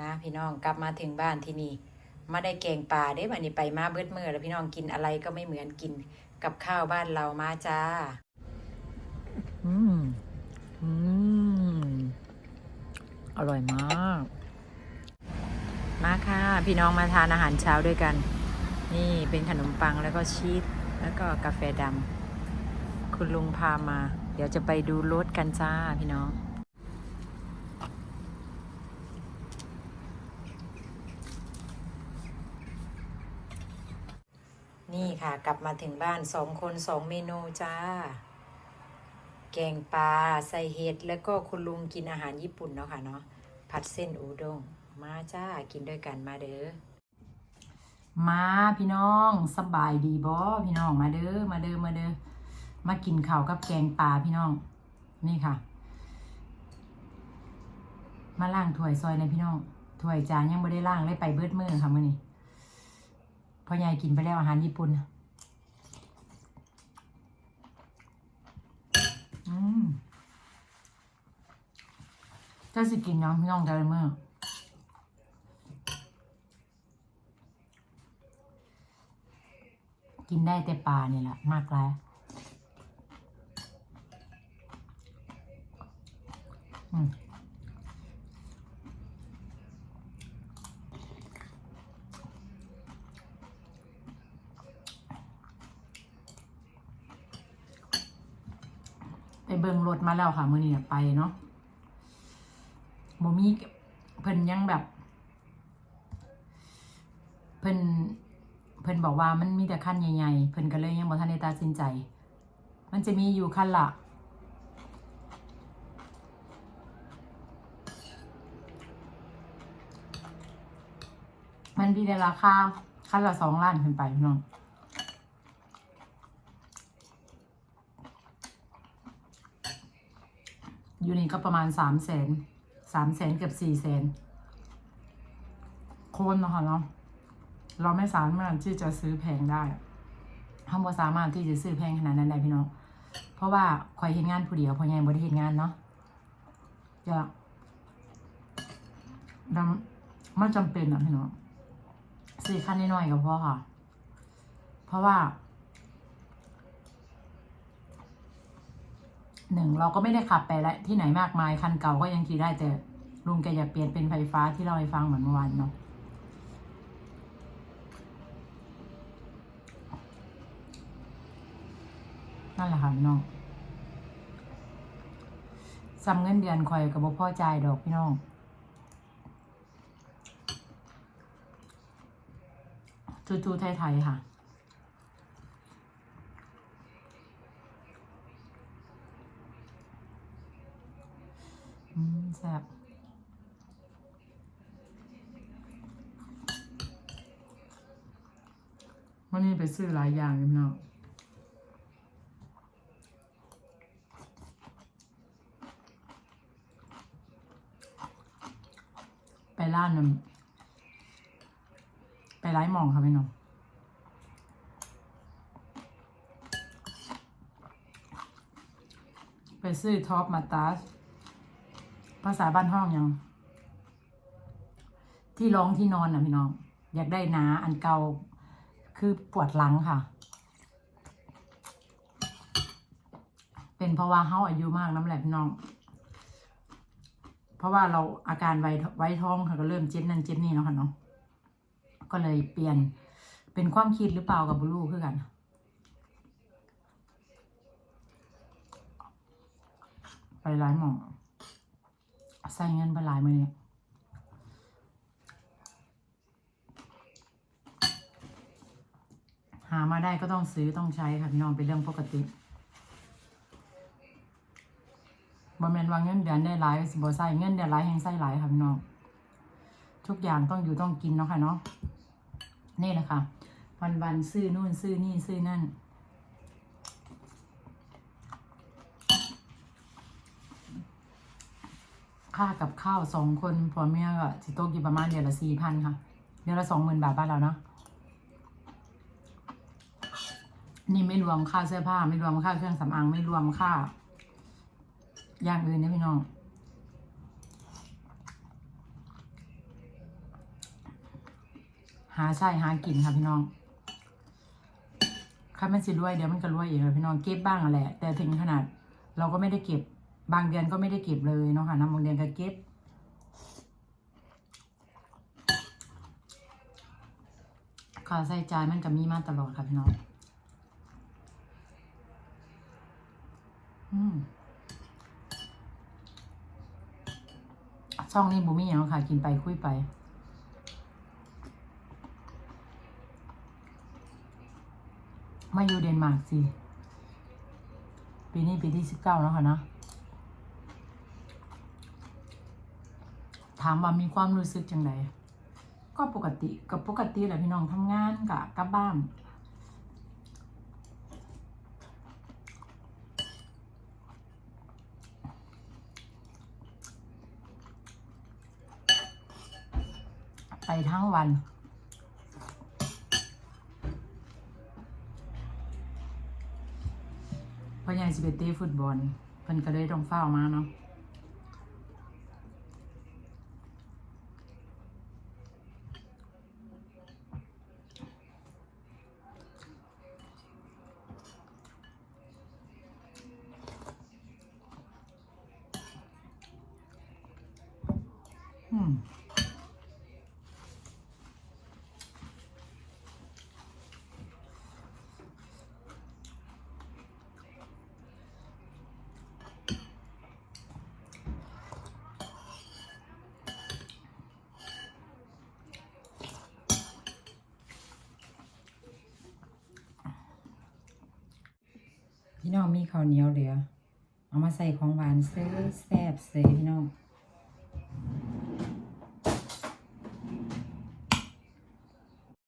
มาพี่น้องกลับมาถึงบ้านที่นี่มาได้แกงปลาได้วันนี้ไปมาเบิดมือแล้วพี่น้องกินอะไรก็ไม่เหมือนกินกับข้าวบ้านเรามาจ้า อืม อืม อร่อยมาก มาค่ะ พี่น้องมาทานอาหารเช้าด้วยกัน นี่เป็นขนมปังแล้วก็ชีสแล้วก็กาแฟดำคุณลุงพามา เดี๋ยวจะไปดูรถกันจ้าพี่น้อง นี่ค่ะกลับมาถึงบ้านสองคนสองเมนูจ้า แกงปลาใส่เห็ดแล้วก็คุณลุงกินอาหารญี่ปุ่นเนาะค่ะเนาะผัดเส้นอูด้งมาจ้ากินด้วยกันมาเด้อมาพี่น้องสบายดีบ่พี่น้องมาเด้อมาเด้อมาเด้อมากินข้าวกับแกงปลาพี่น้อง นี่ค่ะ มาล่างถ้วยซอยในอยพี่น้องถ้วยจานยังไม่ได้ล่างเลยไปเบิดมือค่ะมื้อนี้ พ่อใหญ่กินไปแล้วอาหารญี่ปุ่นอืมถ้าสิกินน้องพี่น้องได้เมื่อกินได้แต่ปลาเนี่ยแหละมากแล้ว อืม ไป เบิ่งรถมาแล้วค่ะมื้อนี้ไปเนาะบ่มีเพิ่นยังแบบ เพิ่นเพิ่นบอกว่ามันมีแต่คันใหญ่ๆเพิ่นก็เลยยังบ่ทันได้ตัดสินใจ มันจะมีอยู่คันละมันมีในราคาคันละสองล้านขึ้นไปพี่น้อง อยู่นี่ก็ประมาณสามแสนสามแสนเกือบสี่แสนคนเนาะค่ะเนาะเราไม่สามารถที่จะซื้อแพงได้ทำบ่สามารถที่จะซื้อแพงขนาดนั้นได้พี่น้อง เพราะว่าคอยเห็นงานผู้เดียวเพอยังบ่ได้เห็นงานเนาะจะดำไม่จำเป็นอะพี่น้องซื้อขั้นน้อยๆก็พอค่ะ เพราะว่า หนึ่งเราก็ไม่ได้ขับไปและที่ไหนมากมายคันเก่าก็ยังขี่ได้แต่ลุงแกอยากเปลี่ยนเป็นไฟฟ้าที่เราให้ฟังเหมือนเมื่อวานเนาะนั่นแหละค่ะพี่น้องซ้ำเงินเดือนคอยกับพ่อใจดอกพี่น้องทูๆไทยๆค่ะ อืม แซ่บวันนี้ไปซื้อหลายอย่างเลยพี่น้องไปร้านนึงไปร้านมองค่ะพี่น้องไปซื้อท็อปมาตาส ภาษาบ้านห้องยัง ที่ร้องที่นอนนะพี่น้อง อยากได้นาอันเก่าคือปวดหลังค่ะ เป็นเพราะว่าเฮาอายุมากน้ำแหละพี่น้อง เพราะว่าเราอาการไวไวท้องค่ะก็เริ่มเจ็บนั่นเจ็บนี่เนาะค่ะเนาะก็เลยเปลี่ยนเป็นความคิดหรือเปล่ากับบุลูคือกันไปร้านหมอ ใส่เงินไปหลายมือเนี่ยหามาได้ก็ต้องซื้อต้องใช้ค่ะพี่น้องเป็นเรื่องปกติบ่แม่นว่าเงินเดือนได้หลายสิบ่ใส่เงินเดือนหลายแห่งใส่หลายค่ะพี่น้องทุกอย่างต้องอยู่ต้องกินเนาะค่ะเนาะนี่แหละค่ะวันวันซื้อนู่นซื้อนี่ซื้อนั่น ค่ากับข้าวสองคนผัวเมียก็สิตกอยู่ประมาณเดือนละสี่พันค่ะ เดือนละสองหมื่นบาทบ้านเราเนาะนี่ไม่รวมค่าเสื้อผ้า ไม่รวมค่าเครื่องสำอางไม่รวมค่า อย่างอื่นนะพี่น้องหาใช่หากินค่ะพี่น้องคันมันสิรวยเดี๋ยวมันก็รวยเองแหละพี่น้องเก็บบ้างอะแหละ แต่ถึงขนาดเราก็ไม่ได้เก็บ บางเดือนก็ไม่ได้เก็บเลยเนาะค่ะนะบางเดือนก็เก็บ ค่าใช้จ่ายมันก็มีมาตลอดค่ะพี่น้องช่องนี้บูมี่ยังค่ะ กินไปคุยไปมาอยู่เดนมาร์กสิ ปีนี้ปีที่สิบเก้าแล้วค่ะนะ ถามว่ามีความรู้สึกจังไดก็ปกติกับปกติแหละพี่น้องทำงานกะกลับบ้านไปทั้งวัน เพราะยังสิเปเต้ฟุตบอลเพิ่นก็เลยต้องเฝ้ามาเนาะ พี่น้องมีข้าวเหนียวเหลือ เอามาใส่ของหวานเซ่แซ่บเซ่พี่น้อง